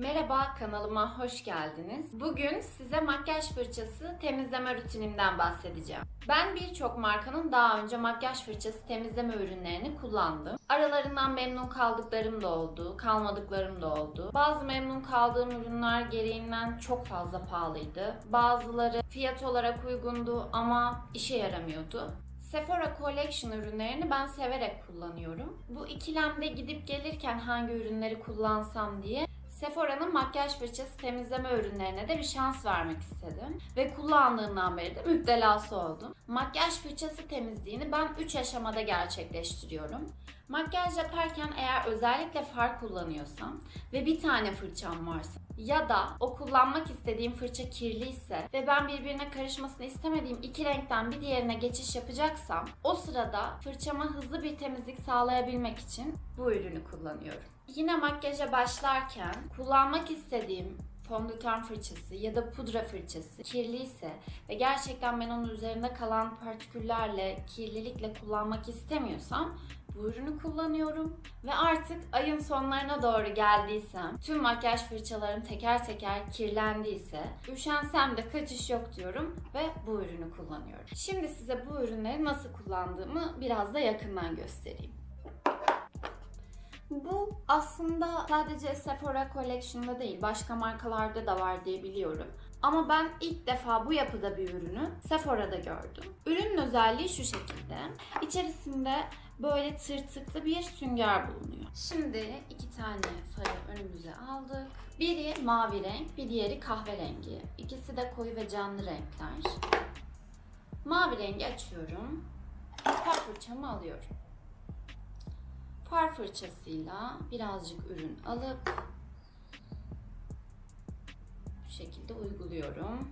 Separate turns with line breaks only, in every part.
Merhaba kanalıma hoş geldiniz. Bugün size makyaj fırçası temizleme rutinimden bahsedeceğim. Ben birçok markanın daha önce makyaj fırçası temizleme ürünlerini kullandım. Aralarından memnun kaldıklarım da oldu, kalmadıklarım da oldu. Bazı memnun kaldığım ürünler gereğinden çok fazla pahalıydı. Bazıları fiyat olarak uygundu ama işe yaramıyordu. Sephora Collection ürünlerini ben severek kullanıyorum. Bu ikilemde gidip gelirken hangi ürünleri kullansam diye Sephora'nın makyaj fırçası temizleme ürünlerine de bir şans vermek istedim. Ve kullandığımdan beri de müptelası oldum. Makyaj fırçası temizliğini ben 3 aşamada gerçekleştiriyorum. Makyaj yaparken eğer özellikle far kullanıyorsam ve bir tane fırçam varsa ya da o kullanmak istediğim fırça kirliyse ve ben birbirine karışmasını istemediğim iki renkten bir diğerine geçiş yapacaksam o sırada fırçama hızlı bir temizlik sağlayabilmek için bu ürünü kullanıyorum. Yine makyaja başlarken kullanmak istediğim fondöten fırçası ya da pudra fırçası kirliyse ve gerçekten ben onun üzerinde kalan partiküllerle, kirlilikle kullanmak istemiyorsam bu ürünü kullanıyorum. Ve artık ayın sonlarına doğru geldiysem, tüm makyaj fırçalarım teker teker kirlendiyse, üşensem de kaçış yok diyorum ve bu ürünü kullanıyorum. Şimdi size bu ürünleri nasıl kullandığımı biraz da yakından göstereyim. Bu aslında sadece Sephora Collection'da değil, başka markalarda da var diye biliyorum. Ama ben ilk defa bu yapıda bir ürünü Sephora'da gördüm. Ürünün özelliği şu şekilde. İçerisinde böyle tırtıklı bir sünger bulunuyor. Şimdi iki tane farı önümüze aldık. Biri mavi renk, bir diğeri kahverengi. İkisi de koyu ve canlı renkler. Mavi rengi açıyorum. Far fırçamı alıyorum. Far fırçasıyla birazcık ürün alıp bu şekilde uyguluyorum.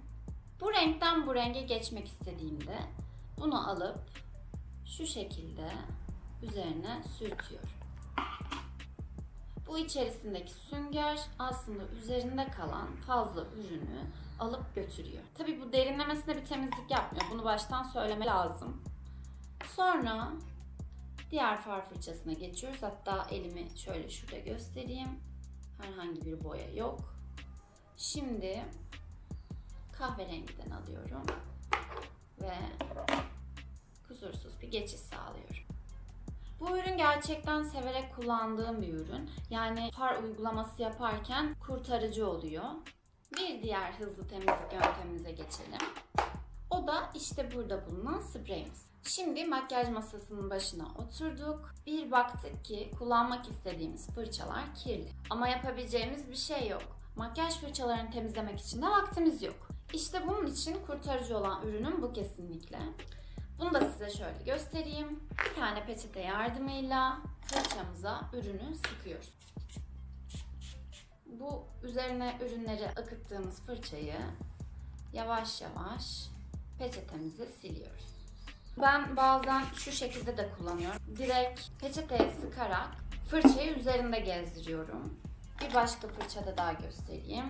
Bu renkten bu renge geçmek istediğimde bunu alıp şu şekilde üzerine sürtüyorum. Bu içerisindeki sünger aslında üzerinde kalan fazla ürünü alıp götürüyor. Tabi bu derinlemesine bir temizlik yapmıyor. Bunu baştan söyleme lazım. Sonra diğer far fırçasına geçiyoruz. Hatta elimi şöyle şurada göstereyim. Herhangi bir boya yok. Şimdi kahverengiden alıyorum ve kusursuz bir geçiş sağlıyorum. Bu ürün gerçekten severek kullandığım bir ürün. Yani far uygulaması yaparken kurtarıcı oluyor. Bir diğer hızlı temizlik yöntemimize geçelim. Da işte burada bulunan spreyimiz. Şimdi makyaj masasının başına oturduk. Bir baktık ki kullanmak istediğimiz fırçalar kirli. Ama yapabileceğimiz bir şey yok. Makyaj fırçalarını temizlemek için de vaktimiz yok. İşte bunun için kurtarıcı olan ürünüm bu kesinlikle. Bunu da size şöyle göstereyim. Bir tane peçete yardımıyla fırçamıza ürünü sıkıyoruz. Bu üzerine ürünleri akıttığımız fırçayı yavaş yavaş peçetemize siliyoruz. Ben bazen şu şekilde de kullanıyorum. Direkt peçeteye sıkarak fırçayı üzerinde gezdiriyorum. Bir başka fırçada daha göstereyim.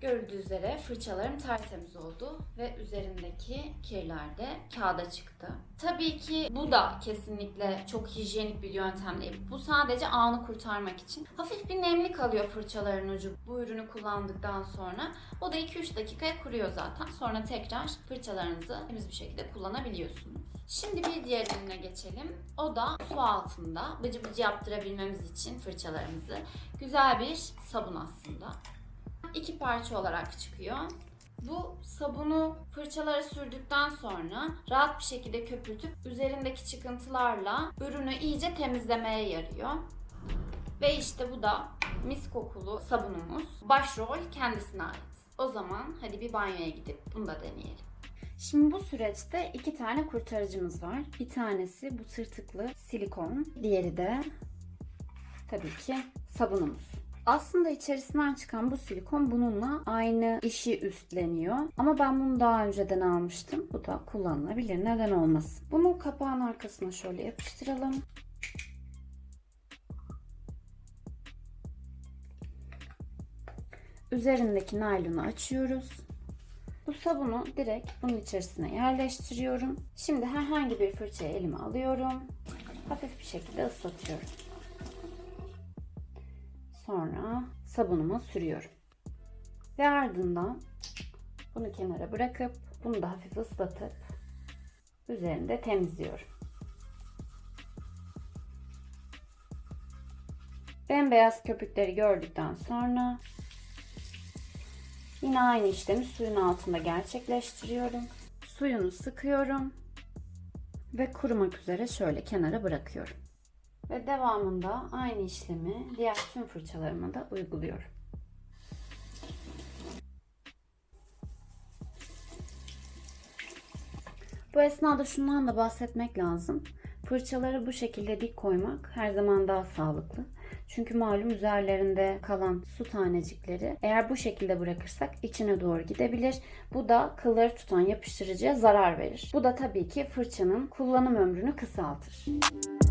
Görüldüğü üzere fırçalarım tertemiz oldu ve üzerindeki kirler de kağıda çıktı. Tabii ki bu da kesinlikle çok hijyenik bir yöntem değil. Bu sadece anı kurtarmak için. Hafif bir nemli kalıyor fırçaların ucu bu ürünü kullandıktan sonra. O da 2-3 dakikaya kuruyor zaten. Sonra tekrar fırçalarınızı temiz bir şekilde kullanabiliyorsunuz. Şimdi bir diğer ürüne geçelim. O da su altında bıcı bıcı yaptırabilmemiz için fırçalarımızı. Güzel bir sabun aslında iki parça olarak çıkıyor. Bu sabunu fırçalara sürdükten sonra rahat bir şekilde köpürtüp üzerindeki çıkıntılarla ürünü iyice temizlemeye yarıyor. Ve işte bu da mis kokulu sabunumuz. Başrol kendisine ait. O zaman hadi bir banyoya gidip bunu da deneyelim. Şimdi bu süreçte iki tane kurtarıcımız var. Bir tanesi bu tırtıklı silikon. Diğeri de tabii ki sabunumuz. Aslında içerisinden çıkan bu silikon bununla aynı işi üstleniyor. Ama ben bunu daha önceden almıştım. Bu da kullanılabilir. Neden olmasın? Bunu kapağın arkasına şöyle yapıştıralım. Üzerindeki naylonu açıyoruz. Bu sabunu direkt bunun içerisine yerleştiriyorum. Şimdi herhangi bir fırçayı elime alıyorum. hafif bir şekilde ıslatıyorum. Sonra sabunuma sürüyorum. Ve ardından bunu kenara bırakıp bunu da hafif ıslatıp üzerinde temizliyorum. Bembeyaz köpükleri gördükten sonra yine aynı işlemi suyun altında gerçekleştiriyorum. Suyunu sıkıyorum ve kurumak üzere şöyle kenara bırakıyorum. Ve devamında aynı işlemi diğer tüm fırçalarıma da uyguluyorum. Bu esnada şundan da bahsetmek lazım. Fırçaları bu şekilde dik koymak her zaman daha sağlıklı. Çünkü malum üzerlerinde kalan su tanecikleri eğer bu şekilde bırakırsak içine doğru gidebilir. Bu da kılları tutan yapıştırıcıya zarar verir. Bu da tabii ki fırçanın kullanım ömrünü kısaltır. Bugün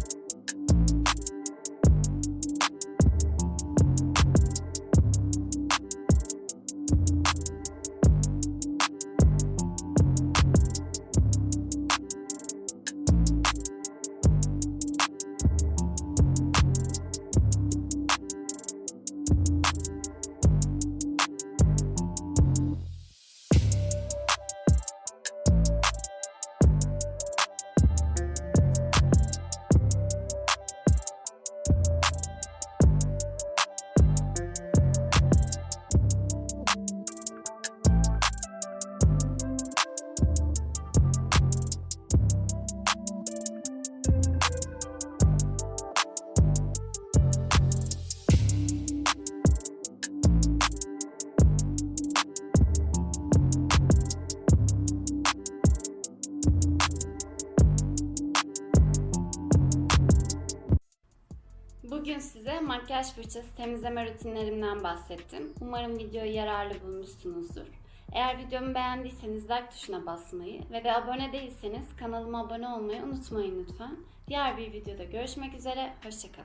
makyaj fırçası temizleme rutinlerimden bahsettim. Umarım videoyu yararlı bulmuşsunuzdur. Eğer videomu beğendiyseniz like tuşuna basmayı ve de abone değilseniz kanalıma abone olmayı unutmayın lütfen. Diğer bir videoda görüşmek üzere, hoşçakalın.